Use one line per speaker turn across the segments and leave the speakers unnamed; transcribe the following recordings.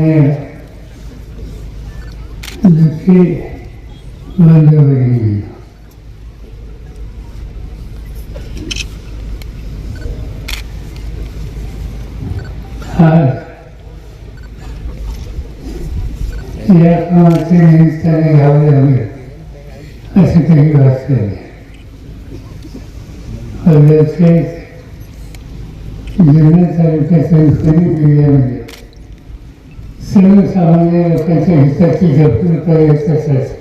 मान्य दुःखी बंधू या कामाचे निमित्ताने घ्यावे हवे असे काही वाचले हल्ल्याचे जुन्या तालुक्याच्या खरीद सर्वसामान्य लोकांच्या हिताची जपून करायचं असायचं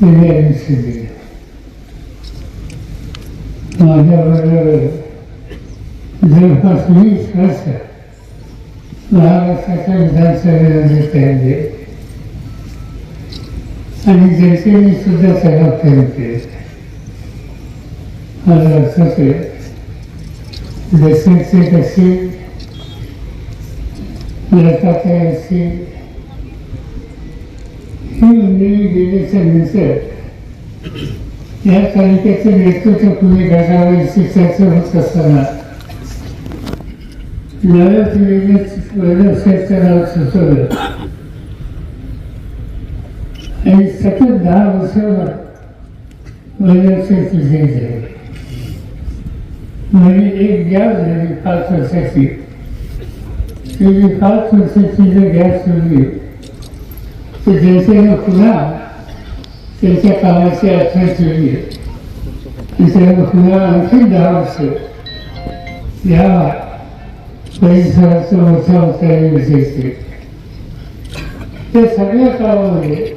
तिने आयुष्य दिले. माझ्याबरोबर जवळपास वीस वर्ष महाराष्ट्राच्या विधानसभेमध्ये राहिले आणि ज्याचे मी सुद्धा जबाबदारी केली मला असंच जसेचे कसे लताताई असतील ही मंडळी गेल्याच्यानंतर या तालुक्याचं नेतृत्व पुढे गाठावं चर्चा होत असताना नव्या पिढीने वैद्यशास्त्र नाव सुचवलं आणि सतत दहा वर्षावर वैद्यशास्त्र विजय झाले म्हणजे एक गॅप झाली पाच वर्षाची ती जी पाच वर्षाची जर गॅप सोडली तर जनतेनं पुन्हा त्यांच्या कामाची आठवण ठेवली. आणि त्याला पुन्हा आणखी दहा वर्ष. या परिसराचं मोठ्या मोठ्याने विजय त्या सगळ्या काळामध्ये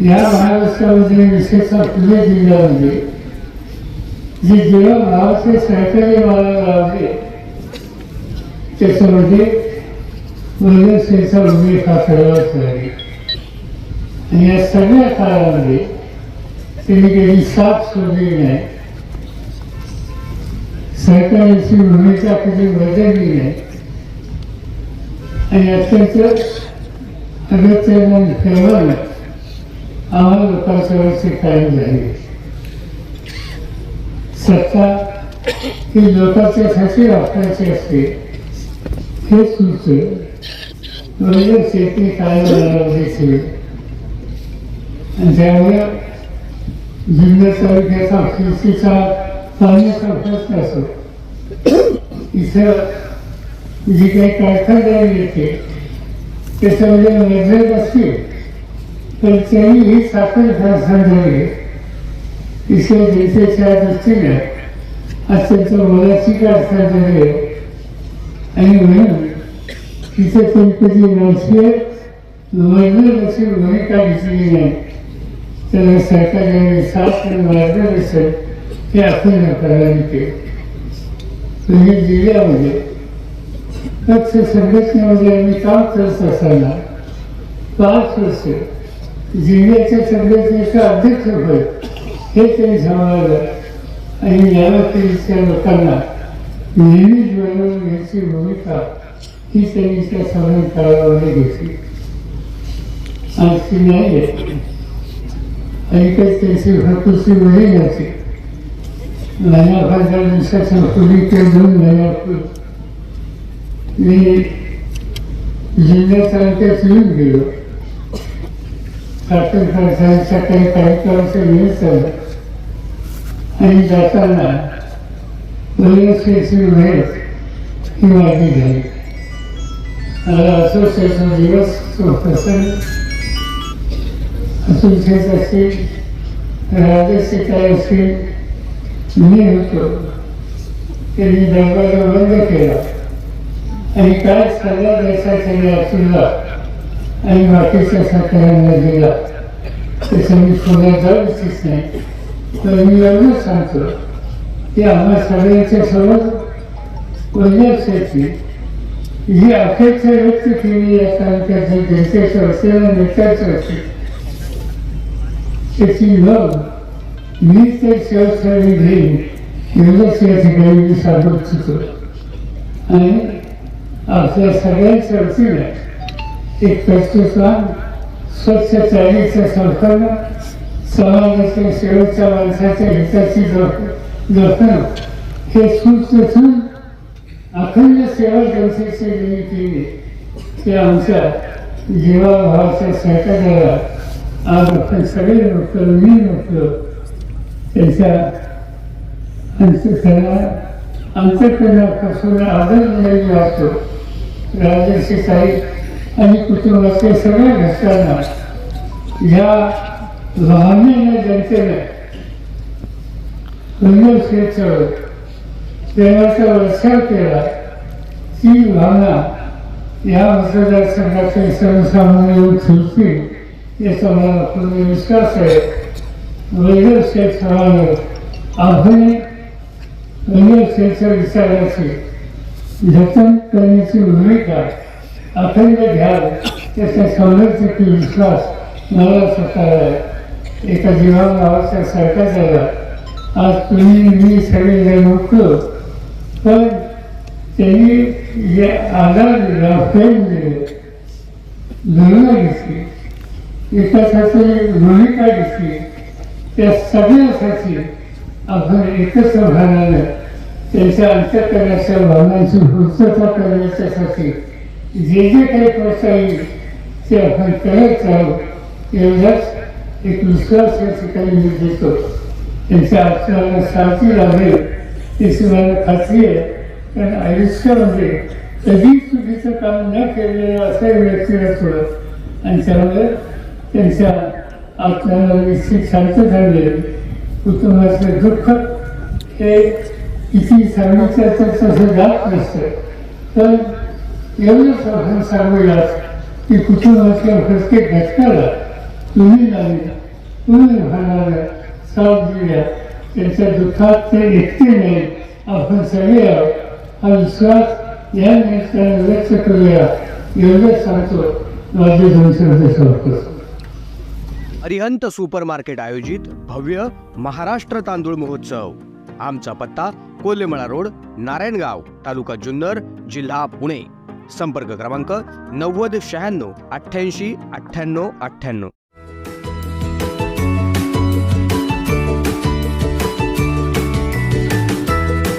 या महाराष्ट्रामध्ये विशेषतः पुणे जिल्ह्यामध्ये जे जेव्हा गावाचे सरकारी मला लावले त्याच्यामध्ये वैद्यसेचा उल्लेख हा सर्वात झाली आणि या सगळ्या काळामध्ये त्यांनी कधी साथ सोडली नाही. सरकारची भूमिका कधी बदलली नाही. आणि अत्यंत अगत्यानं केवळ आम्हाला लोकांसमोरची कायम झाली. सत्ता ही लोकांच्यासाठी वापरायची असते. हे सुचतं म्हणजे शेती काय बनवायची आणि त्यामुळे जिल्हा तालुक्याचा कृषीचा पाण्याचा प्रश्न असो इथं जी काही कारखानदारी येते त्याच्यामध्ये मजूर असतील तर त्यांनी ही साखर कारखानदारी इथे जनतेच्या दृष्टीने अत्यंत मोलाची कारखानदारी आहे. आणि म्हणून तिथे कधी राजकीय मजूर अशी भूमिका घेतली नाही त्याला सरकारने साथ आणि मार्गदर्शन हे आपण करायला केले म्हणजे जिल्ह्यामध्ये पक्ष संघटनेमध्ये आम्ही काम करत असताना पाच वर्ष जिल्ह्याच्या संघटनेचा अध्यक्ष होय हे त्यांनी सांभाळलं आणि या पिढीच्या लोकांना नेहमीच बनवून घ्यायची भूमिका ही त्यांनी त्या समान काळामध्ये घेतली आज ती नाही ऐकत त्याची भरपूरशी वही जाते महिना पंधरा दिवसाच्या पूर्वी ते दोन महिन्यापूर्वी मी जिल्हा तालुक्यात येऊन गेलो साखर कारखान्याच्या काही कार्यक्रमाचं निमित्त आणि जाताना ही झाली मला असोसिएशन दिवस तो असोसिएट असतील राजस्य असतील मी होतो त्यांनी दरवाजा बंद केला आणि काय सल्ला द्यायचा त्यांनी अतुलला आणि बाकीच्या सरकारांना दिला त्याचं मी पुन्हा जाऊच नाही तर मी एवढंच सांगतो. की आम्हा सगळ्यांच्या समोर वैद्यकची जी अपेक्षा व्यक्त केली या तालुक्याच्या जनतेचं असेल नेत्याचं असेल त्याची मग मी ते शेवटसाठी घेईन एवढंच या ठिकाणी मी सांगू इच्छितो. आणि आपल्या सगळ्यांच्या वतीनं एक कर्तृत्वान स्वच्छ चालीचं संपन्न समाजाच्या शेवटच्या माणसाच्या हिताची जपणं हे सुचून अखंड सेवा जनतेची ज्यांनी केली ते आमच्या जीवाभावाच्या सहकार्याला आज आपण सगळे लोक मी लोक त्यांच्या अंतकरणा अंतकरणापासून आदर मिळाली वाटतो राजर्षी साहेब आणि कुटुंबाच्या सगळ्या घटकांना ह्या लहानलेल्या जनतेने क्षेत्र प्रेमाचा वर्षाव केला. ती भावना या मतदारसंघाचे सर्वसामान्य लोक ठेवतील याचा मला पूर्ण विश्वास आहे. वेगळं क्षेत्रावर आव्हाने वेगळं क्षेत्र विचाराची जतन करण्याची भूमिका अखंड घ्याल त्याचा सौंदर्याचा विश्वास मला स्वतःला आहे. एका जीवाभावाच्या सारखा झाला. आज तुम्ही मी सगळेजण होतो. पण त्यांनी जे आधार दिला प्रेम दिले धुळणा दिसली विकासाची भूमिका दिसली. त्या सगळ्यासाठी आपण एकत्र भावनानं त्यांच्या अंतकरणाच्या भावनांची पूर्तता करण्याच्यासाठी जे जे काही करता येईल ते आपण करत राहू एवढाच एक विश्वास काही मी देतो. त्यांच्या आपल्याला सारखी लागेल ती शिवाय खात्री आहे. कारण आयुष्यामध्ये म्हणजे कधी चुकीचं काम न केलेलं असं व्यक्तिमत्व आणि त्यामुळे त्यांच्या आपल्याला निश्चित शांत झाले कुटुंबाचं दुःख हे किती सांगितलं तर तसं जात नसतं. तर एवढंच आपण सांगूयात की कुटुंबातल्या प्रत्येक घटकाला तुम्ही लागला तुम्ही भागाला साथ दिल्या त्यांच्या दुःखात ते एकटे नाही आपण सगळे आहोत हा विश्वास या निमित्ताने व्यक्त करूया एवढंच सांगतो माझे दोन शब्द समर्पित
अरिहंत सुपरमार्केट आयोजित भव्य महाराष्ट्र तांदूळ महोत्सव. आमचा पत्ता कोल्हेमळा रोड नारायणगाव तालुका जुन्नर जिल्हा पुणे. संपर्क क्रमांक नव्वद शहाण्णव अठ्ठ्याऐंशी अठ्ठ्याण्णव अठ्ठ्याण्णव.